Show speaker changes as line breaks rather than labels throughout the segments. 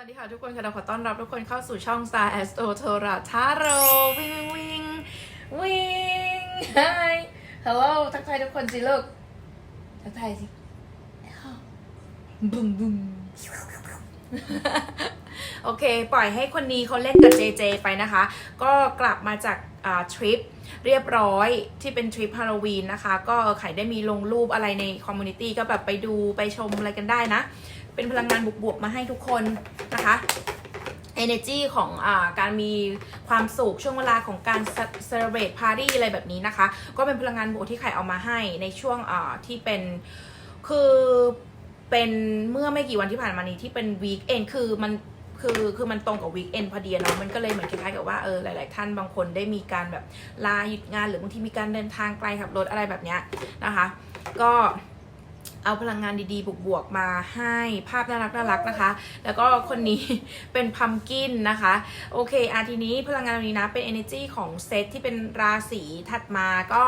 วัสดีค่ะทุกคนค่ะเราขอต้อนรับทุกคนเข้าสู่ช่อง Star Astro t o r a t a r o วิ่งวิ่งวิ่ง Hi Hello ทักทายทุกคนสิลูก ทักทายสิบุ้มบุ้มโอเค ปล่อยให้คนนี้เขาเล่นกับเจเจไปนะคะ ก็กลับมาจากทริปเรียบร้อยที่เป็นทริปฮาโลวีนนะคะ ก็ไข่ได้มีลงรูปอะไรในคอมมูนิตี้ก็แบบไปดูไปชมอะไรกันได้นะ เป็นพลังงานบวกๆมาให้ทุกคนนะคะ energy ของอการมีความสุขช่วงเวลาของการ celebrate party อะไรแบบนี้นะคะ ก็เป็นพลังงานบวกที่ไข่เอามาให้ในช่วงที่เป็นคือเป็นเมื่อไม่กี่วันที่ผ่านมานี้ที่เป็น weekend คือมันคือคือมันตรงกับ weekend พอดีเนาะมันก็เลยเหมือนคล้ายๆกับว่าเออหลาย ๆ ท่านบางคนได้มีการแบบลาหยุดงานหรือบางทีมีการเดินทางไกลขับรถอะไรแบบเนี้ยนะคะ ก็ เอาพลังงานดีๆ บวกๆ มาให้ภาพน่ารักน่ารักนะคะ แล้วก็คนนี้เป็นพัมกินนะคะ โอเคอาทีนี้พลังงานวันนี้นะ เป็น energy ของเซตที่เป็นราศีถัดมาก็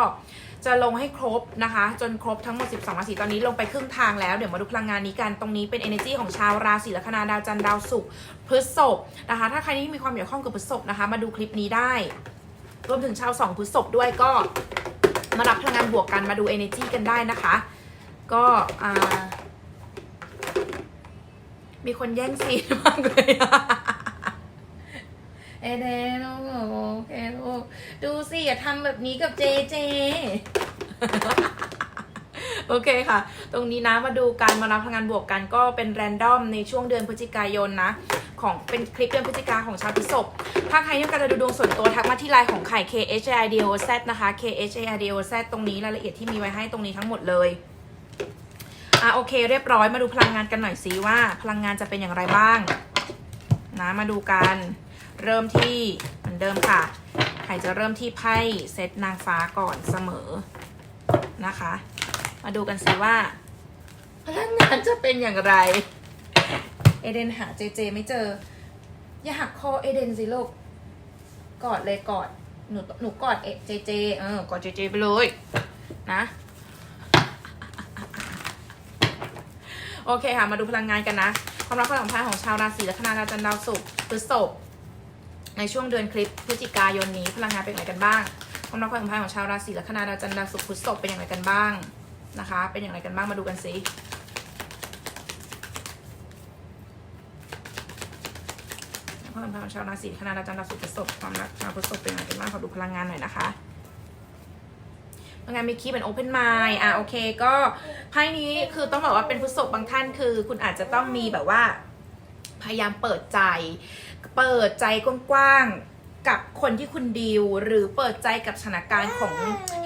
จะลงให้ครบนะคะ จนครบทั้งหมด 12 ราศีตอนนี้ลงไปครึ่งทางแล้ว เดี๋ยวมาดูพลังงานนี้กัน ตรงนี้เป็น energy ของชาวราศีลัคนาดาวจันทร์ดาวศุกร์พฤษภนะคะ ถ้าใครที่มีความเกี่ยวข้องกับพฤษภนะคะ มาดูคลิปนี้ได้ รวมถึงชาวสองพฤษภด้วยก็มารับพลังงานบวกกันมาดู energy กันได้นะคะ ก็อ่า มีคนแย่งซีนมากเลยอะเอเดนโอเคลูกดูสิอย่าทำแบบนี้กับเจเจ โอเคค่ะ ตรงนี้นะมาดูการมารับพลังงานบวกกันก็เป็นแรนดอมในช่วงเดือนพฤศจิกายนนะ ของเป็นคลิปเดือนพฤศจิกาของชาวพฤษภถ้าใครต้องการจะดูดวงส่วนตัวทักมาที่ไลน์ของไข่ K H A I D O Z นะคะ K H A I D O Z ตรงนี้รายละเอียดที่มีไว้ให้ตรงนี้ทั้งหมดเลย อะโอเค เรียบร้อยมาดูพลังงานกันหน่อยสิว่า พลังงานจะเป็นอย่างไรบ้าง นะมาดูกัน เริ่มที่เหมือนเดิมค่ะใครจะเริ่มที่ไพ่เซตนางฟ้าก่อนเสมอนะคะ มาดูกันสิว่า พลังงานจะเป็นอย่างไร เอเดนหาเจเจไม่เจอ อย่าหักคอเอเดนสิลูกกอดเลยกอดหนูหนูกอดเอเจเจเออกอดเจเจไปเลยนะ โอเคค่ะ มาดูพลังงานกันนะ ความรักความสัมพันธ์ของชาวราศีลัคนาดาจันดาวศุกร์พฤษภในช่วงเดือนคลิปพฤศจิกายนนี้พลังงานเป็นอย่างไรกันบ้าง ความรักความสัมพันธ์ของชาวราศีลัคนาดาจันดาวศุกร์พฤษภเป็นอย่างไรกันบ้างนะคะ เป็นอย่างไรกันบ้างมาดูกันสิความสัมพันธ์ของชาวราศีลัคนาดาจันดาวศุกร์พฤษภความรักชาวพฤษภเป็นอย่างไรกันบ้างขอดูพลังงานหน่อยนะคะ งงานมีคีย์เป็น Open Mind อะโอเคก็ไพ่นี้คือต้องบอกว่าเป็นผู้ศพบางท่านคือ คุณอาจจะต้องมีแบบว่า พยายามเปิดใจ เปิดใจกว้างๆกับคนที่คุณดีลหรือเปิดใจกับสถานการณ์ของ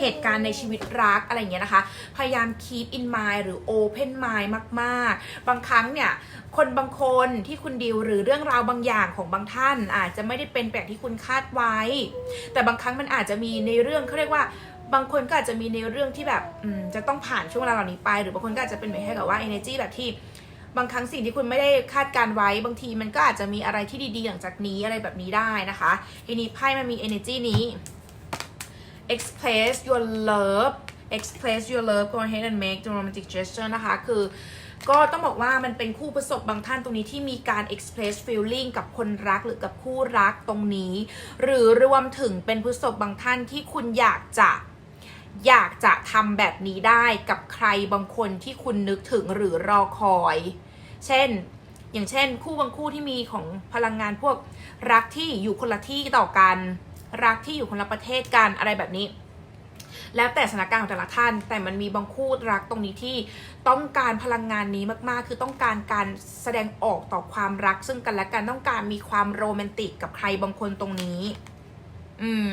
เหตุการณ์ในชีวิตรักอะไรอย่างเงี้ยนะคะ พยายาม keep in mind หรือ open mind มากๆ บางครั้งเนี่ยคนบางคนที่คุณดีลหรือเรื่องราวบางอย่างของบางท่าน อาจจะไม่ได้เป็นแบบที่คุณคาดไว้ แต่บางครั้งมันอาจจะมีในเรื่องเขาเรียกว่า บางคนก็อาจจะมีในเรื่องที่แบบจะต้องผ่านช่วงเวลาเหล่านี้ไป หรือบางคนก็อาจจะเป็นเหมือนแค่กับว่า energy แบบที่บางครั้งสิ่งที่คุณไม่ได้คาดการไว้บางทีมันก็อาจจะมีอะไรที่ดีๆ หลังจากนี้อะไรแบบนี้ได้นะคะทีนี้ไพ่มันมี energy นี้ express your love express your love go ahead and make the romantic gesture นะคะ คือก็ต้องบอกว่ามันเป็นคู่ประสบบางท่านตรงนี้ที่มีการ express feeling กับคนรักหรือกับคู่รักตรงนี้ หรือรวมถึงเป็นผู้ประสบบางท่านที่คุณอยากจะ อยากจะทำแบบนี้ได้กับใครบางคนที่คุณนึกถึงหรือรอคอย เช่น อย่างเช่น คู่บางคู่ที่มีของพลังงานพวกรักที่อยู่คนละที่ต่อกัน รักที่อยู่คนละประเทศกันอะไรแบบนี้ แล้วแต่สถานการณ์ของแต่ละท่าน แต่มันมีบางคู่รักตรงนี้ที่ต้องการพลังงานนี้มากๆ คือต้องการการแสดงออกต่อความรักซึ่งกันและกันต้องการมีความโรแมนติกกับใครบางคนตรงนี้ อืม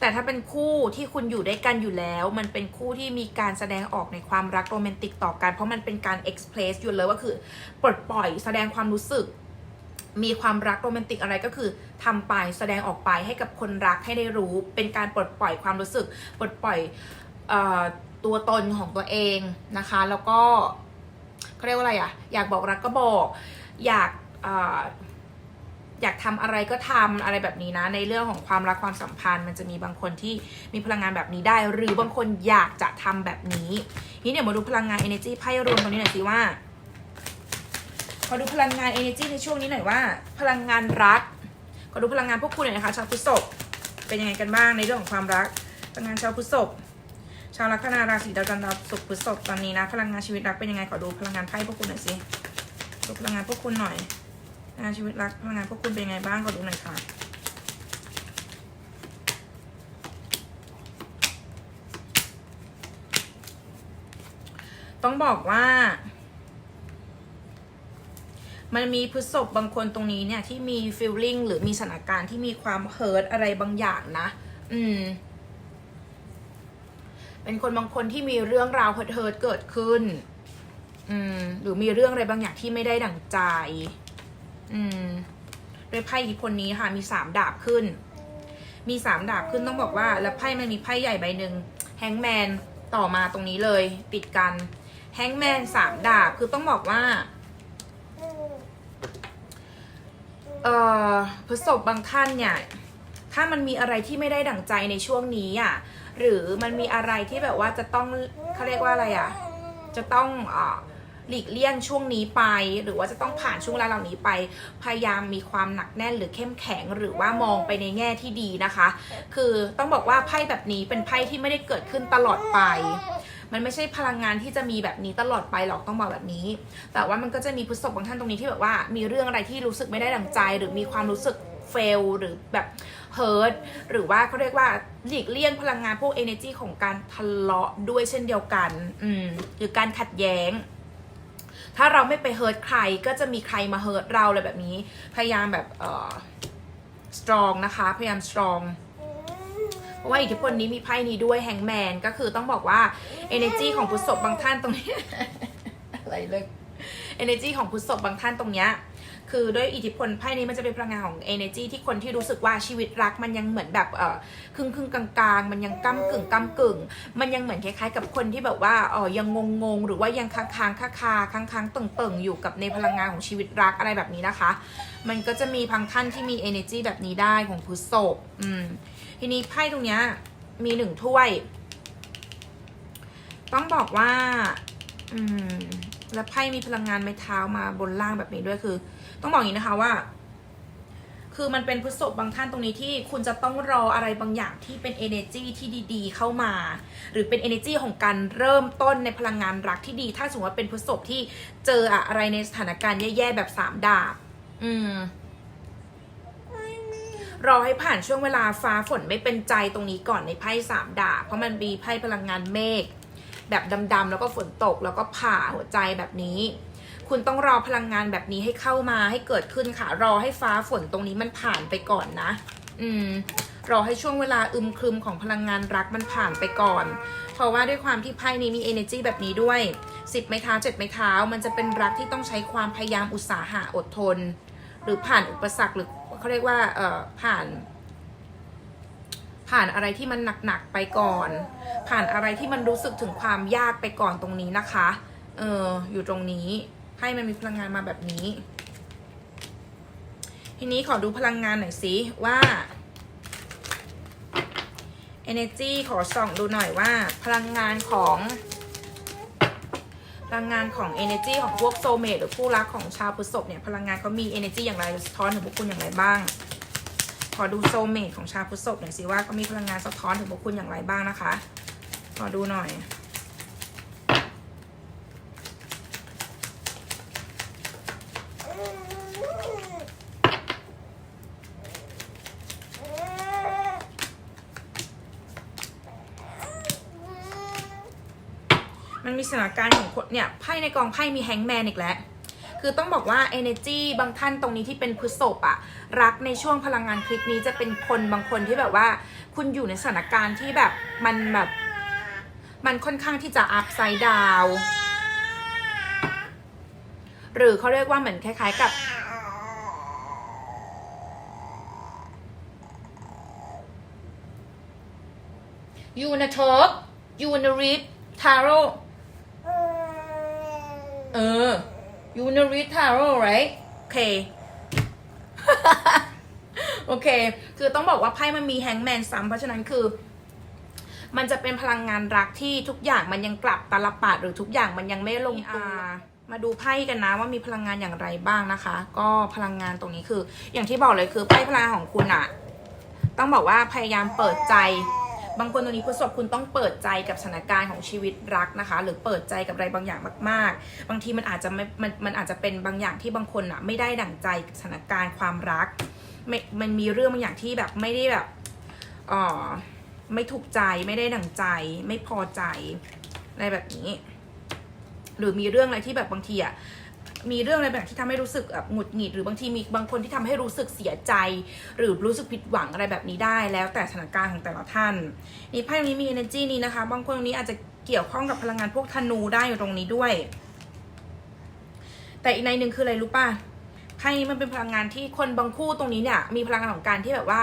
แต่ถ้าเป็นคู่ที่คุณอยู่ด้วยกันอยู่แล้ว มันเป็นคู่ที่มีการแสดงออกในความรักโรแมนติกต่อกัน เพราะมันเป็นการ express อยู่เลยว่าคือปลดปล่อยแสดงความรู้สึก มีความรักโรแมนติกอะไรก็คือทำไปแสดงออกไปให้กับคนรักให้ได้รู้ เป็นการปลดปล่อยความรู้สึก ปลดปล่อยออตัวตนของตัวเองนะคะ แล้วก็เขาเรียกว่าอะไรอะอยากบอกรักก็บอก อยาก อยากทำอะไรก็ทำอะไรแบบนี้นะ ในเรื่องของความรักความสัมพันธ์ มันจะมีบางคนที่มีพลังงานแบบนี้ได้ หรือบางคนอยากจะทำแบบนี้ทีนี้เดี๋ยวมาดูพลังงาน energy ไพ่รวมตรงนี้หน่อยสิว่าขอดูพลังงาน energy ในช่วงนี้หน่อยว่า พลังงานรักขอดูพลังงานพวกคุณหน่อยนะคะชาวพฤษภเป็นยังไงกันบ้างในเรื่องของความรักพลังงานชาวพฤษภชาวลัคนาราศีดาวจันทร์ดาวศุกร์พฤษภตอนนี้นะ พลังงานชีวิตรักเป็นยังไงขอดูพลังงานไพ่พวกคุณหน่อยสิดูพลังงานพวกคุณหน่อย งานชีวิตรักพลังงานพวกคุณเป็นไงบ้างขอดูหน่อยค่ะต้องบอกว่า มันมีพฤษบบางคนตรงนี้เนี่ย ที่มี feeling หรือมีสถานการณ์ที่มีความเฮิร์ตอะไรบางอย่างนะ อืม เป็นคนบางคนที่มีเรื่องราวเฮิร์ตเกิดขึ้น อืม หรือมีเรื่องอะไรบางอย่างที่ไม่ได้ดั่งใจ อืมด้วยไพ่อิทธิพลนี้ค่ะ มีสามดาบขึ้น มีสามดาบขึ้นต้องบอกว่า แล้วไพ่มันมีไพ่ใหญ่ใบหนึ่งแฮงแมนต่อมาตรงนี้เลย ติดกันแฮงแมนสามดาบคือต้องบอกว่าเอ่อพฤษบบางท่านเนี่ย ถ้ามันมีอะไรที่ไม่ได้ดั่งใจในช่วงนี้อะหรือมันมีอะไรที่แบบว่าจะต้องเขาเรียกว่าอะไรอะ จะต้องอ่า หลีกเลี่ยงช่วงนี้ไป หรือว่าจะต้องผ่านช่วงเวลาเหล่านี้ไป พยายามมีความหนักแน่นหรือเข้มแข็งหรือว่ามองไปในแง่ที่ดีนะคะ คือต้องบอกว่าไพ่แบบนี้เป็นไพ่ที่ไม่ได้เกิดขึ้นตลอดไปมันไม่ใช่พลังงานที่จะมีแบบนี้ตลอดไปหรอกต้องบอกแบบนี้ แต่ว่ามันก็จะมีพฤษภบางท่านตรงนี้ที่แบบว่ามีเรื่องอะไรที่รู้สึกไม่ได้ดังใจ หรือมีความรู้สึกเฟลหรือแบบเฮิร์ตหรือว่าเขาเรียกว่าหลีกเลี่ยงพลังงานพวก energy ของการทะเลาะด้วยเช่นเดียวกัน อืมหรือการขัดแย้ง ถ้าเราไม่ไปเฮิร์ตใครก็จะมีใครมาเฮิร์ตเราอะไรแบบนี้ พยายามแบบเอ่อสตรองนะคะ พยายามสตรองเพราะว่าอิทธิพลนี้มีไพ่นี้ด้วยแฮงแมนก็คือต้องบอกว่า energy ของพุทธศพบางท่านตรงนี้ อะไรเลย energy ของพุทธศพบางท่านตรงเนี้ย คือด้วยอิทธิพลไพ่นี้มันจะเป็นพลังงานของ energy ที่คนที่รู้สึกว่าชีวิตรักมันยังเหมือนแบบเออครึ่งครึ่งกลางๆ มันยังก้ากึ่งก้ากึ่ง มันยังเหมือนคล้ายๆ กับคนที่แบบว่าเออยังงงงๆหรือว่ายังค้างค้างคาคาค้างค้างๆตึงตึงๆ อยู่กับในพลังงานของชีวิตรักอะไรแบบนี้นะคะ มันก็จะมีพังท่านที่มี energy แบบนี้ได้ของพุทธศพอืมทีนี้ไพ่ตรงเนี้ยมีหนึ่งถ้วย ต้องบอกว่า อืม แล้วไพ่มีพลังงานไม้เท้ามาบนล่างแบบนี้ด้วยคือ ต้องบอกอย่างนี้นะคะว่า คือมันเป็นพฤษภบางท่านตรงนี้ที่คุณจะต้องรออะไรบางอย่างที่เป็น energy ที่ดีๆ เข้ามา หรือเป็น energy ของการเริ่มต้นในพลังงานรักที่ดี ถ้าสมมติว่าเป็นพฤษภที่เจออะไรในสถานการณ์แย่ๆแบบสามดาบ อืมรอให้ผ่านช่วงเวลาฟ้าฝนไม่เป็นใจตรงนี้ก่อนในไพ่สามดาบเพราะมันมีไพ่พลังงานเมฆ แบบดำๆแล้วก็ฝนตกแล้วก็ผ่าหัวใจแบบนี้ คุณต้องรอพลังงานแบบนี้ให้เข้ามาให้เกิดขึ้นค่ะ รอให้ฟ้าฝนตรงนี้มันผ่านไปก่อนนะ อืม รอให้ช่วงเวลาอึมครึมของพลังงานรักมันผ่านไปก่อน เพราะว่าด้วยความที่ไพ่นี้มี energy แบบนี้ด้วยสิบไม้เท้าเจ็ดไม้เท้า มันจะเป็นรักที่ต้องใช้ความพยายามอุตสาหะอดทน หรือผ่านอุปสรรคหรือเขาเรียกว่าเอ่อผ่าน ผ่านอะไรที่มันหนักๆไปก่อน ผ่านอะไรที่มันรู้สึกถึงความยากไปก่อนตรงนี้นะคะ เอออยู่ตรงนี้ให้มันมีพลังงานมาแบบนี้ ทีนี้ขอดูพลังงานหน่อยสิว่า energy ขอส่องดูหน่อยว่าพลังงานของพลังงานของ energy ของพวกโซเมตหรือผู้รักของชาวพฤษภเนี่ยพลังงานเขามี energy อย่างไรสะท้อนถึงพวกคุณอย่างไรบ้าง อดูโซเมตของชาวพฤษภหน่อยสิว่าเขามีพลังงานสะท้อนถึงพวกคุณอย่างไรบ้างนะคะ ขอดูหน่อยมันมีสถานการณ์ของคนเนี่ยไพ่ในกองไพ่มีแฮงแมนอีกแล้ว คือต้องบอกว่า energy บางท่านตรงนี้ที่เป็นพฤษภอะ รักในช่วงพลังงานคลิปนี้จะเป็นคนบางคนที่แบบว่า คุณอยู่ในสถานการณ์ที่แบบมันแบบมันค่อนข้างที่จะ up side down หรือเขาเรียกว่าเหมือนคล้ายๆกับ you wanna talk you wanna read tarot เออ you wanna read tarot right โอเค โอเค คือต้องบอกว่าไพ่มันมีแฮงแมนซ้ำเพราะฉะนั้นคือ มันจะเป็นพลังงานรักที่ทุกอย่างมันยังกลับตาลปัดหรือทุกอย่างมันยังไม่ลงตัวมาดูไพ่กันนะว่ามีพลังงานอย่างไรบ้างนะคะ ก็พลังงานตรงนี้คือ อย่างที่บอกเลยคือไพ่พลังงาของคุณอะต้องบอกว่าพยายามเปิดใจ บางคนตรงนี้ผู้สบคุณต้องเปิดใจกับสถานการณ์ของชีวิตรักนะคะ หรือเปิดใจกับอะไรบางอย่างมาก ๆ บางทีมันอาจจะไม่มันมันอาจจะเป็นบางอย่างที่บางคนอะไม่ได้ดั่งใจกับสถานการณ์ความรักไม่มันมีเรื่องบางอย่างที่แบบไม่ได้แบบอ่อไม่ถูกใจไม่ได้ดั่งใจ ไม่พอใจอะไรแบบนี้ หรือมีเรื่องอะไรที่แบบบางทีอะ มีเรื่องอะไรแบบที่ทำให้รู้สึกแบบหงุดหงิดหรือบางทีมีบางคนที่ทำให้รู้สึกเสียใจ หรือรู้สึกผิดหวังอะไรแบบนี้ได้ แล้วแต่สถานการณ์ของแต่ละท่านนี่ไพ่ตรงนี้มี energy นี้นะคะ บางคนตรงนี้อาจจะเกี่ยวข้องกับพลังงานพวกธนูได้อยู่ตรงนี้ด้วย แต่อีกในหนึ่งคืออะไรรู้ป่ะไพ่นี้มันเป็นพลังงานที่คนบางคู่ตรงนี้เนี่ย มีพลังงานของการที่แบบว่า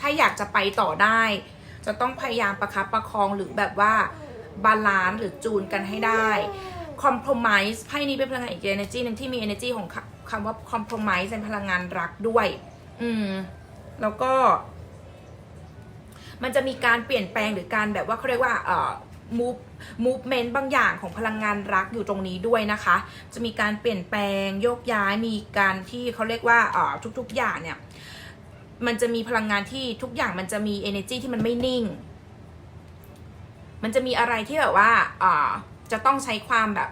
ถ้าอยากจะไปต่อได้ จะต้องพยายามประคับประคองหรือแบบว่าบาลานซ์หรือจูนกันให้ได้ compromise ไพ่นี้เป็นพลังงานอีก energy หนึ่งที่มี energy ของคำว่า compromise เป็นพลังงานรักด้วย อืม แล้วก็ มันจะมีการเปลี่ยนแปลงหรือการแบบว่าเขาเรียกว่าเอ่อ move movement บางอย่างของพลังงานรักอยู่ตรงนี้ด้วยนะคะ จะมีการเปลี่ยนแปลงโยกย้ายมีการที่เขาเรียกว่าเอ่อทุก ๆ อย่างเนี่ย มันจะมีพลังงานที่ทุกอย่างมันจะมี energy ที่มันไม่นิ่ง มันจะมีอะไรที่แบบว่าอ่า จะต้องใช้ความแบบ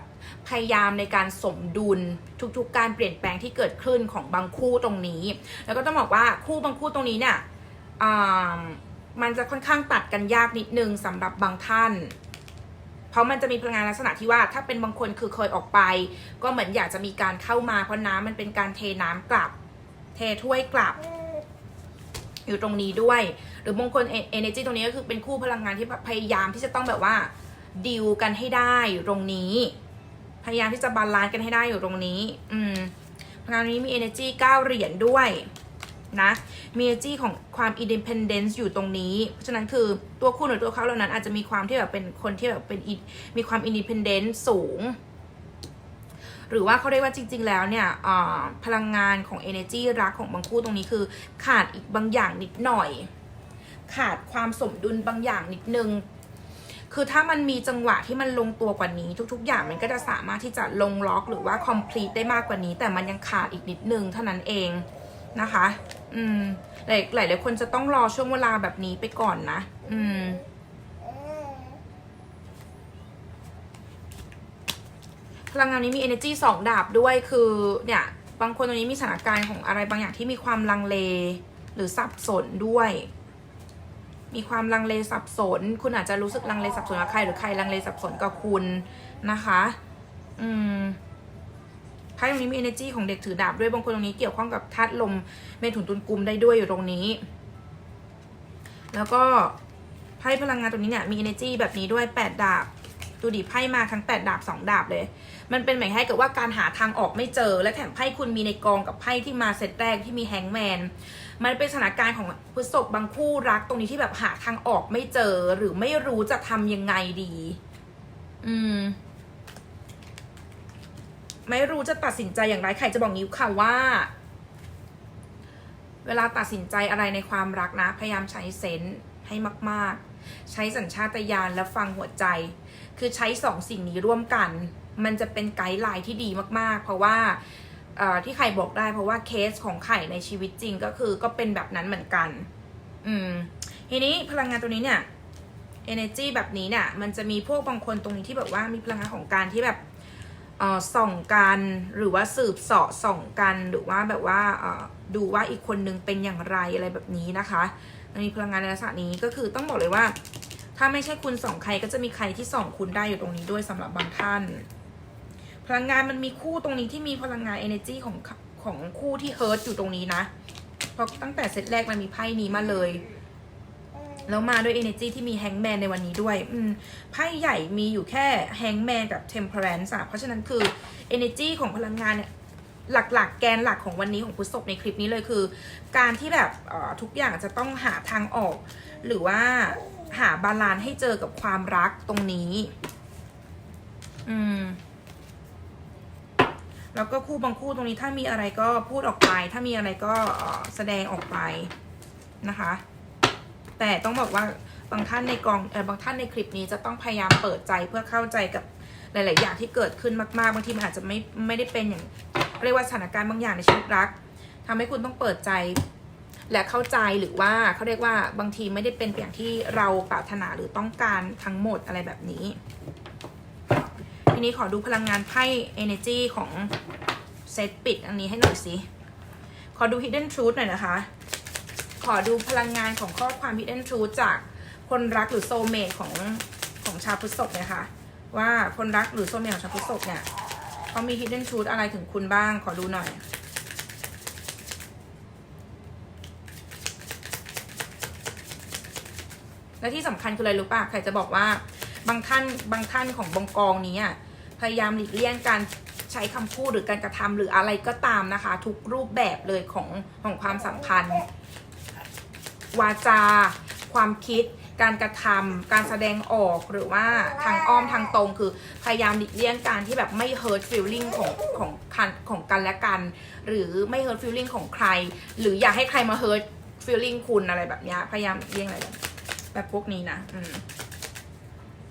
พยายามในการสมดุลทุกๆ การเปลี่ยนแปลงที่เกิดขึ้นของบางคู่ตรงนี้ แล้วก็ต้องบอกว่าคู่บางคู่ตรงนี้เนี่ยมันจะค่อนข้างตัดกันยากนิดนึงสำหรับบางท่าน เพราะมันจะมีพลังงานลักษณะที่ว่า ถ้าเป็นบางคนคือเคยออกไป ก็เหมือนอยากจะมีการเข้ามา เพราะน้ำมันเป็นการเทน้ำกลับ เทถ้วยกลับ อยู่ตรงนี้ด้วย หรือบางคนเอเนจีตรงนี้ก็คือเป็นคู่พลังงานที่พยายามที่จะต้องแบบว่า ดิวกันให้ได้อยู่ตรงนี้ พยายามที่จะบาลานซ์กันให้ได้อยู่ตรงนี้ อืมพลังงานนี้มี energy 9 เหรียญด้วยนะมี energy ของความ independence อยู่ตรงนี้ เพราะฉะนั้นคือตัวคุณหรือตัวเขาเหล่านั้น อาจจะมีความที่แบบเป็นคนที่แบบเป็นมีความ independent สูง หรือว่าเขาเรียกว่าจริง ๆ แล้วเนี่ยพลังงานของ energy รักของบางคู่ตรงนี้คือ ขาดอีกบางอย่างนิดหน่อย ขาดความสมดุลบางอย่างนิดนึง คือถ้ามันมีจังหวะที่มันลงตัวกว่านี้ ทุก ๆ อย่างมันก็จะสามารถที่จะลงล็อกหรือว่า complete ได้มากกว่านี้ แต่มันยังขาดอีกนิดนึงเท่านั้นเองนะคะ อืม หลายหลายหลายคนจะต้องรอช่วงเวลาแบบนี้ไปก่อนนะ อืม พลังงานนี้มี energy สองดาบด้วย คือ เนี่ย บางคนตรงนี้มีสถานการณ์ของอะไรบางอย่างที่มีความลังเล หรือสับสนด้วย มีความลังเลสับสน คุณอาจจะรู้สึกลังเลสับสนกับใคร หรือใครลังเลสับสนกับคุณนะคะ อืมไพ่ตรงนี้มี energy ของเด็กถือดาบด้วยบางคนตรงนี้เกี่ยวข้องกับธาตุลมเมถุนตุลกุมได้ด้วยอยู่ตรงนี้ แล้วก็ไพ่พลังงานตรงนี้เนี่ยมี energy แบบนี้ด้วยแปดดาบ ดูดิไพ่มาทั้งแปดดาบสองดาบเลย มันเป็นหมายให้กับว่าการหาทางออกไม่เจอ และแถมไพ่คุณมีในกองกับไพ่ที่มาเซตแรกที่มีแฮงแมน มันเป็นสถานการณ์ของพฤษภบางคู่รักตรงนี้ที่แบบหาทางออกไม่เจอหรือไม่รู้จะทำยังไงดี อืม ไม่รู้จะตัดสินใจอย่างไรใครจะบอกนิ้วค่ะว่า เวลาตัดสินใจอะไรในความรักนะ พยายามใช้เซนส์ให้มาก ๆ ใช้สัญชาตญาณและฟังหัวใจ คือใช้สองสิ่งนี้ร่วมกัน มันจะเป็นไกด์ไลน์ที่ดีมากๆ เพราะว่าที่ไข่บอกได้เพราะว่าเคสของไข่ในชีวิตจริงก็คือก็เป็นแบบนั้นเหมือนกัน อืม ทีนี้พลังงานตัวนี้เนี่ย energy แบบนี้เนี่ย มันจะมีพวกบางคนตรงนี้ที่แบบว่ามีพลังงานของการที่แบบส่องกันหรือว่าสืบเสาะส่องกันหรือว่าแบบว่าดูว่าอีกคนนึงเป็นอย่างไรอะไรแบบนี้นะคะมีพลังงานในลักษณะนี้ก็คือต้องบอกเลยว่า ถ้าไม่ใช่คุณส่องใครก็จะมีใครที่ส่องคุณได้อยู่ตรงนี้ด้วยสำหรับบางท่าน พลังงานมันมีคู่ตรงนี้ที่มีพลังงาน energy ของของคู่ที่เฮิร์ตอยู่ตรงนี้นะเพราะตั้งแต่เซตแรกมันมีไพ่นี้มาเลยแล้วมาด้วย energy ที่มีแฮงแมนในวันนี้ด้วย อืม ไพ่ใหญ่มีอยู่แค่แฮงแมนกับ temperance อะเพราะฉะนั้นคือ energy ของพลังงานเนี่ย หลักๆ แกนหลักของวันนี้ของพุทธศพในคลิปนี้เลยคือ การที่แบบทุกอย่างจะต้องหาทางออก หรือว่า หาบาลานซ์ให้เจอกับความรักตรงนี้ อืม แล้วก็คู่บางคู่ตรงนี้ถ้ามีอะไรก็พูดออกไป ถ้ามีอะไรก็แสดงออกไปนะคะ แต่ต้องบอกว่าบางท่านในกองเออบางท่านในคลิปนี้จะต้องพยายามเปิดใจเพื่อเข้าใจกับหลาย ๆ อย่างที่เกิดขึ้นมาก ๆ บางทีมันอาจจะไม่ไม่ได้เป็นอย่างเรียกว่าสถานการณ์บางอย่างในชีวิตรักทำให้คุณต้องเปิดใจ และเข้าใจหรือว่าเขาเรียกว่าบางทีไม่ได้เป็นอย่างที่เราปรารถนาหรือต้องการทั้งหมดอะไรแบบนี้ ทีนี้ขอดูพลังงานไพ่ energy ของเซตปิดอันนี้ให้หน่อยสิ ขอดู hidden truth หน่อยนะคะ ขอดูพลังงานของข้อความ hidden truth จากคนรักหรือ soulmate ของของชาวพฤษภเนี่ยค่ะว่าคนรักหรือ soulmate ของชาวพฤษภเนี่ยเขามี hidden truth อะไรถึงคุณบ้าง ขอดูหน่อย และที่สำคัญคืออะไรรู้ป่ะใครจะบอกว่าบางท่านบางท่านของบองกองนี้อะพยายามหลีกเลี่ยงการใช้คำพูดหรือการกระทำหรืออะไรก็ตามนะคะ ทุกรูปแบบเลยของของความสัมพันธ์ วาจา ความคิด การกระทำการแสดงออกหรือว่าทางอ้อมทางตรงคือพยายามหลีกเลี่ยงการที่แบบไม่ hurt feeling ของของกันของกันและกัน หรือไม่ hurt feeling ของใคร หรืออยากให้ใครมา hurt feeling คุณอะไรแบบนี้พยายามเลี่ยงอะไรแบบ แบบพวกนี้นะอืม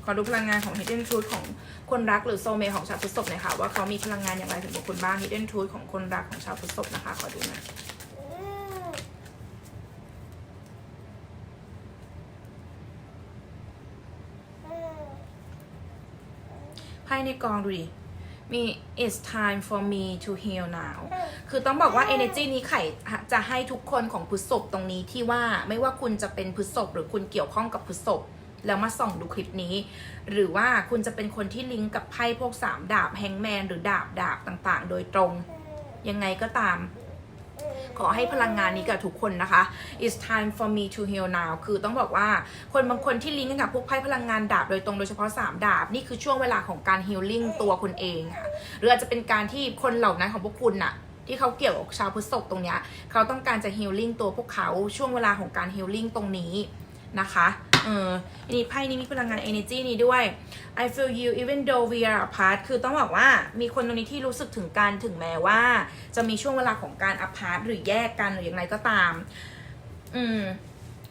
ขอดูพลังงานของ hidden truth ของคนรักหรือโซเมของชาวพฤษภหน่อยค่ะ ว่าเขามีพลังงานอย่างไรถึงบุคคลบ้าง hidden truth ของคนรักของชาวพฤษภนะคะ ขอดูหน่อยไพ่ในกองดูดิ มี it's time for me to heal now คือต้องบอกว่า energy นี้ไข่จะให้ทุกคนของพฤษภตรงนี้ที่ว่าไม่ว่าคุณจะเป็นพฤษภหรือคุณเกี่ยวข้องกับพฤษภแล้วมาส่องดูคลิปนี้ หรือว่าคุณจะเป็นคนที่ลิงก์กับไพ่พวกสามดาบแฮงแมนหรือดาบดาบต่างๆ โดยตรง ยังไงก็ตาม ขอให้พลังงานนี้กับทุกคนนะคะ it's time for me to heal now คือต้องบอกว่าคนบางคนที่ลิงก์กับพวกไพ่พลังงานดาบโดยตรงโดยเฉพาะ 3 ดาบ นี่คือช่วงเวลาของการ healing ตัวคุณเองค่ะ หรืออาจจะเป็นการที่คนเหล่านั้นของพวกคุณน่ะที่เขาเกี่ยวกับชาวพฤษภตรงเนี้ยเขาต้องการจะ healing ตัวพวกเขาช่วงเวลาของการ healing ตรงนี้นะคะ เอออันนี้ไพ่นี้มีพลังงาน energy นี้ด้วย I feel you even though we are apart คือต้องบอกว่ามีคนตรงนี้ที่รู้สึกถึงการถึงแม้ว่า จะมีช่วงเวลาของการ apart หรือแยกกันหรืออย่างไรก็ตาม อืม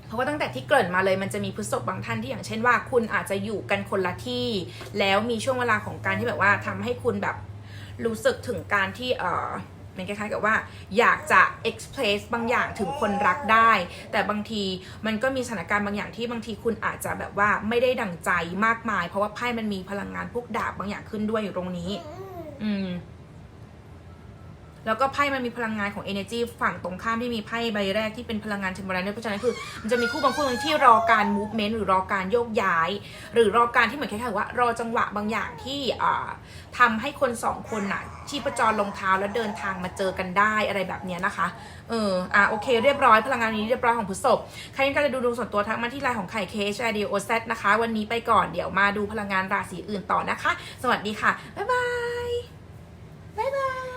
เพราะว่าตั้งแต่ที่เกริ่นมาเลยมันจะมีพฤษภบางท่านที่อย่างเช่นว่า คุณอาจจะอยู่กันคนละที่ แล้วมีช่วงเวลาของการที่แบบว่าทำให้คุณแบบรู้สึกถึงการที่เออ มันคล้ายๆกับว่าอยากจะ express บางอย่างถึงคนรักได้ แต่บางทีมันก็มีสถานการณ์บางอย่างที่บางทีคุณอาจจะแบบว่าไม่ได้ดั่งใจมากมาย เพราะว่าไพ่มันมีพลังงานพวกดาบบางอย่างขึ้นด้วยอยู่ตรงนี้ อืม แล้วก็ไพ่มันมีพลังงานของ energy ฝั่งตรงข้ามที่มีไพ่ใบแรกที่เป็นพลังงาน temporary ด้วยเพราะฉะนั้นคือมันจะมีคู่บางคู่ที่รอการ movement หรือรอการโยกย้าย หรือรอการที่เหมือนคล้ายๆว่ารอจังหวะบางอย่างที่อ่าทำให้คนสองคนน่ะที่ประจรลงเท้าแล้วเดินทางมาเจอกันได้อะไรแบบเนี้ยนะคะ เออ อะโอเคเรียบร้อยพลังงานนี้เรียบร้อยของพฤษภใครต้องการจะดูดวงส่วนตัวทักมาที่ไลน์ของไข่เคชไอเดียโอเซนะคะ วันนี้ไปก่อนเดี๋ยวมาดูพลังงานราศีอื่นต่อนะคะ สวัสดีค่ะ บ๊ายบาย บ๊ายบาย